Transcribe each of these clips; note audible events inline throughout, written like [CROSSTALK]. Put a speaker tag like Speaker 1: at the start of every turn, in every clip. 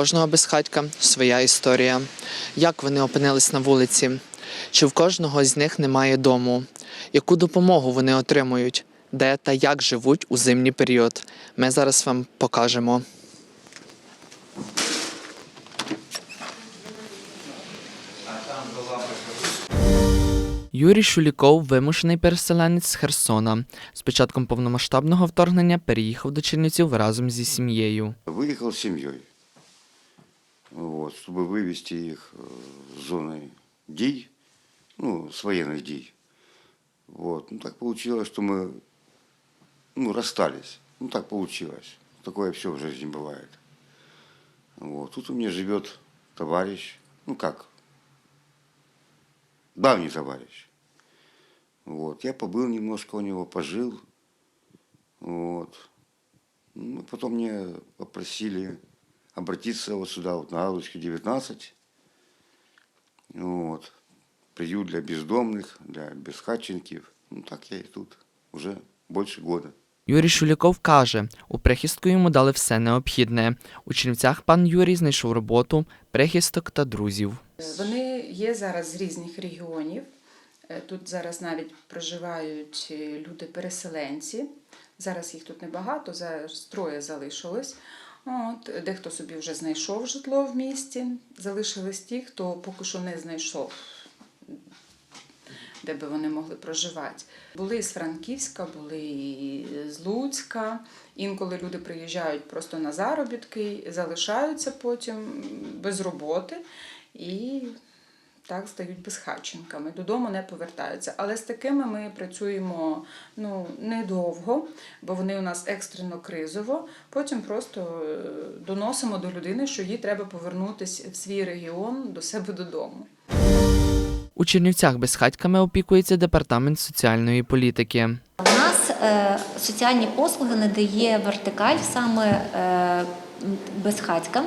Speaker 1: кожного безхатька своя історія. Як вони опинились на вулиці? Чи в кожного з них немає дому? Яку допомогу вони отримують? Де та як живуть у зимній період? Ми зараз вам покажемо. Юрій Шуліков вимушений переселенець з Херсона. З початком повномасштабного вторгнення переїхав до Чернівців разом зі сім'єю.
Speaker 2: Выехал с семьей, вот, чтобы вывести их э, с зоны дей, ну, с военных дей. Вот. Ну, так получилось, что мы ну, расстались. Ну, так получилось. Такое все в жизни бывает. Вот. Тут у меня живет товарищ, ну как, давний товарищ. Вот. Я побыл немножко у него, пожил. Вот. Ну, потом мне попросили обратиться вот сюда, вот на Галочке 19. Вот. Приют для бездомных, для безхатченків. Ну, так я и тут уже больше года.
Speaker 1: Юрій Шуліков каже, у прихистку йому дали все необхідне. У Чернівцях пан Юрій знайшов роботу, прихисток та друзів.
Speaker 3: Вони є зараз з різних регіонів. Е, Тут зараз навіть проживають е, люди-переселенці. Зараз їх тут небагато, зараз троє залишилось. От, дехто собі вже знайшов житло в місті. Залишились ті, хто поки що не знайшов, де би вони могли проживати. Були з Франківська, були з Луцька. Інколи люди приїжджають просто на заробітки, залишаються потім без роботи і так стають безхатченками. Додому не повертаються. Але з такими ми працюємо ну, недовго, бо вони у нас екстрено кризово. Потім просто е, доносимо до людини, що їй треба повернутися в свій регіон до себе додому.
Speaker 1: У Чернівцях безхатьками опікується департамент соціальної політики.
Speaker 4: Е, соціальні послуги надає вертикаль саме е, безхатькам.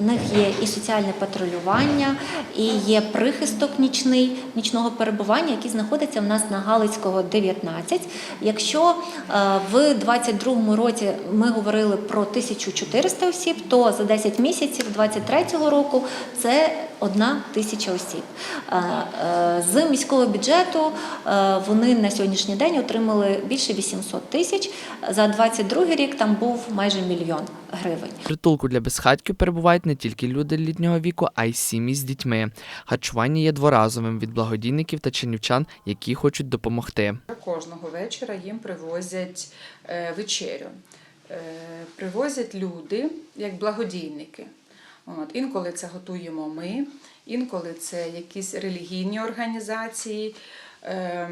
Speaker 4: У них є і соціальне патрулювання, і є прихисток нічний, нічного перебування, який знаходиться в нас на Галицького 19. Якщо е, в 22 році ми говорили про 1400 осіб, то за 10 місяців 23 року це одна тисяча осіб. З міського бюджету вони на сьогоднішній день отримали більше 800 тисяч. За 22 рік там був майже мільйон гривень.
Speaker 1: Притулку для безхатьків перебувають не тільки люди літнього віку, а й сім'ї з дітьми. Харчування є дворазовим від благодійників та чернівчан, які хочуть допомогти.
Speaker 3: Кожного вечора їм привозять е, вечерю. Е, Привозять люди як благодійники. От, інколи це готуємо ми, інколи це якісь релігійні організації. Е,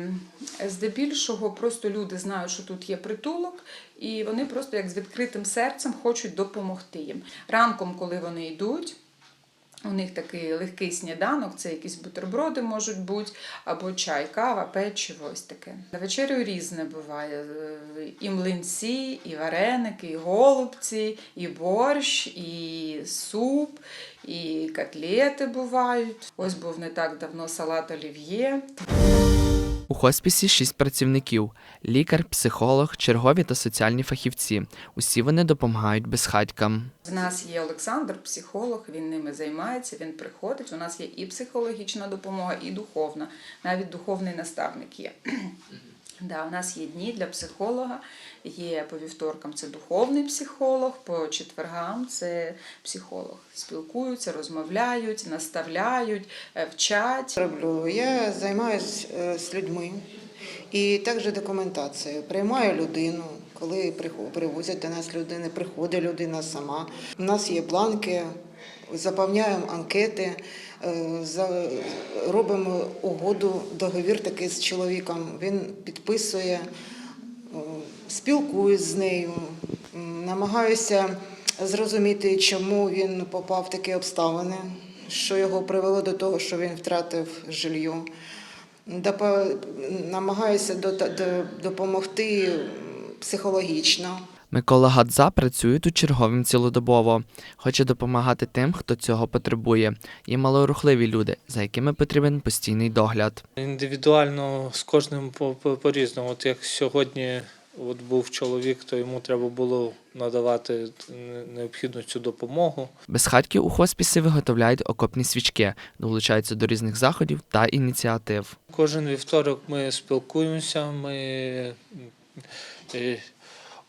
Speaker 3: Здебільшого просто люди знають, що тут є притулок, і вони просто як з відкритим серцем хочуть допомогти їм. Ранком, коли вони йдуть, у них такий легкий сніданок, це якісь бутерброди можуть бути, або чай, кава, печиво, ось таке. На вечерю різне буває. Е, І млинці, і вареники, і голубці, і борщ, і суп, і котлети бувають. Ось був не так давно салат олів'є.
Speaker 1: У хоспісі шість працівників: лікар, психолог, чергові та соціальні фахівці. Усі вони допомагають безхатькам.
Speaker 3: У нас є Олександр, психолог, він ними займається, він приходить. У нас є і психологічна допомога, і духовна. Навіть духовний наставник є. Да, у нас є дні для психолога, є по вівторкам це духовний психолог, по четвергам це психолог. Спілкуються, розмовляють, наставляють, е, вчать.
Speaker 5: роблю? Я займаюся з людьми і також документацією. Приймаю людину, коли привозять до нас людини, приходить людина сама. У нас є бланки, заповняємо анкети, е, робимо угоду, договір такий з чоловіком. Він підписує, е, спілкуюсь з нею, намагаюся зрозуміти, чому він попав в такі обставини, що його привело до того, що він втратив жилье. Намагаюся до- до- допомогти психологічно.
Speaker 1: Микола Гадза працює тут черговим цілодобово. Хоче допомагати тим, хто цього потребує. Є малорухливі люди, за якими потрібен постійний догляд.
Speaker 6: Індивідуально з кожним по- по- по-різному. От як сьогодні от був чоловік, то йому треба було надавати необхідну цю допомогу.
Speaker 1: Безхатьки у хоспісі виготовляють окопні свічки, долучаються до різних заходів та ініціатив.
Speaker 6: Кожен вівторок ми спілкуємося, ми е,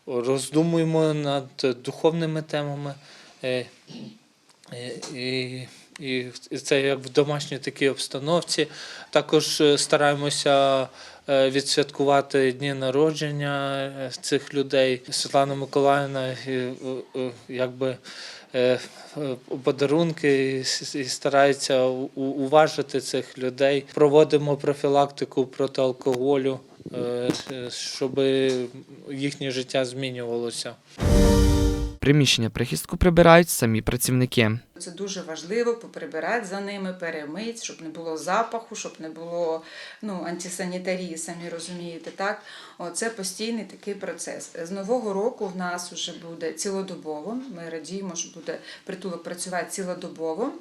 Speaker 6: роздумуємо над духовними темами. е, е, І, це як в домашній такій обстановці. Також е, стараємося відсвяткувати дні народження цих людей. Світлана Миколаївна якби подарунки і старається уважити цих людей. Проводимо профілактику проти алкоголю, щоб їхнє життя змінювалося.
Speaker 1: Приміщення прихистку прибирають самі працівники.
Speaker 3: Це дуже важливо поприбирати за ними, перемити, щоб не було запаху, щоб не було ну, антисанітарії, самі розумієте, так? О, це постійний такий процес. З нового року в нас вже буде цілодобово. Ми радіємо, що буде притулок працювати цілодобово.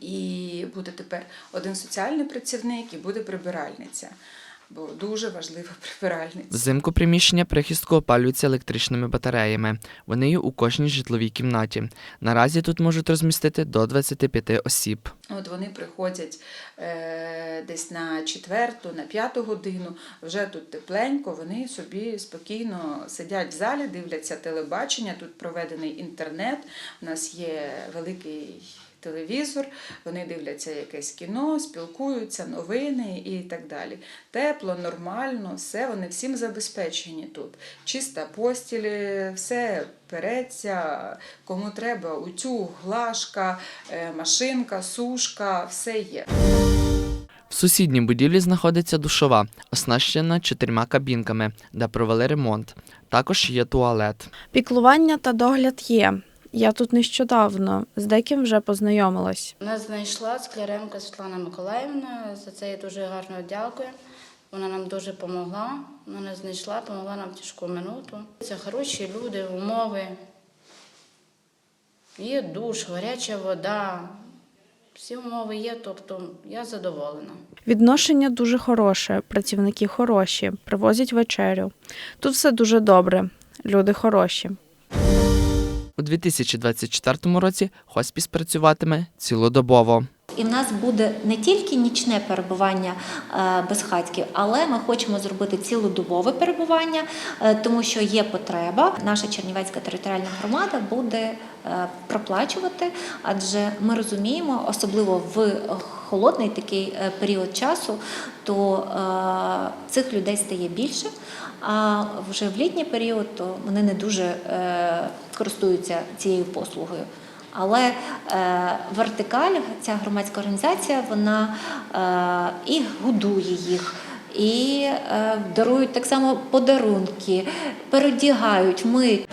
Speaker 3: І буде тепер один соціальний працівник і буде прибиральниця. Бо дуже важлива [LAUGHS] прибиральниця.
Speaker 1: Взимку приміщення прихистку опалюються електричними батареями. Вони є у кожній житловій кімнаті. Наразі тут можуть розмістити до 25 осіб.
Speaker 3: От вони приходять е, десь на четверту, на п'яту годину, вже тут тепленько, вони собі спокійно сидять в залі, дивляться телебачення, тут проведений інтернет, у нас є великий телевізор, вони дивляться якесь кіно, спілкуються, новини і так далі. Тепло, нормально, все, вони всім забезпечені тут. Чиста постіль, все переться, кому треба, утюг, глажка, е, машинка, сушка, все є.
Speaker 1: В сусідній будівлі знаходиться душова, оснащена чотирма кабінками, де провели ремонт. Також є туалет.
Speaker 7: Піклування та догляд є. Я тут нещодавно з деким вже познайомилась.
Speaker 8: Нас знайшла Скляренко Світлана Миколаївна. За це я дуже гарно дякую. Вона нам дуже допомогла. Вона знайшла, допомогла нам в тяжку минуту. Це хороші люди, умови. Є душ, гаряча вода. Всі умови є, тобто я задоволена.
Speaker 7: Відношення дуже хороше, працівники хороші, привозять вечерю. Тут все дуже добре, люди хороші.
Speaker 1: У 2024 році хоспіс працюватиме цілодобово.
Speaker 4: І в нас буде не тільки нічне перебування е, безхатьків, але ми хочемо зробити цілодобове перебування, е, тому що є потреба. Наша Чернівецька територіальна громада буде е, проплачувати, адже ми розуміємо, особливо в холодний такий період часу, то цих людей стає більше. А вже в літній період то вони не дуже користуються цією послугою. Але е, вертикаль, ця громадська організація, вона е, і годує їх, і е, дарують так само подарунки, передягають, миють.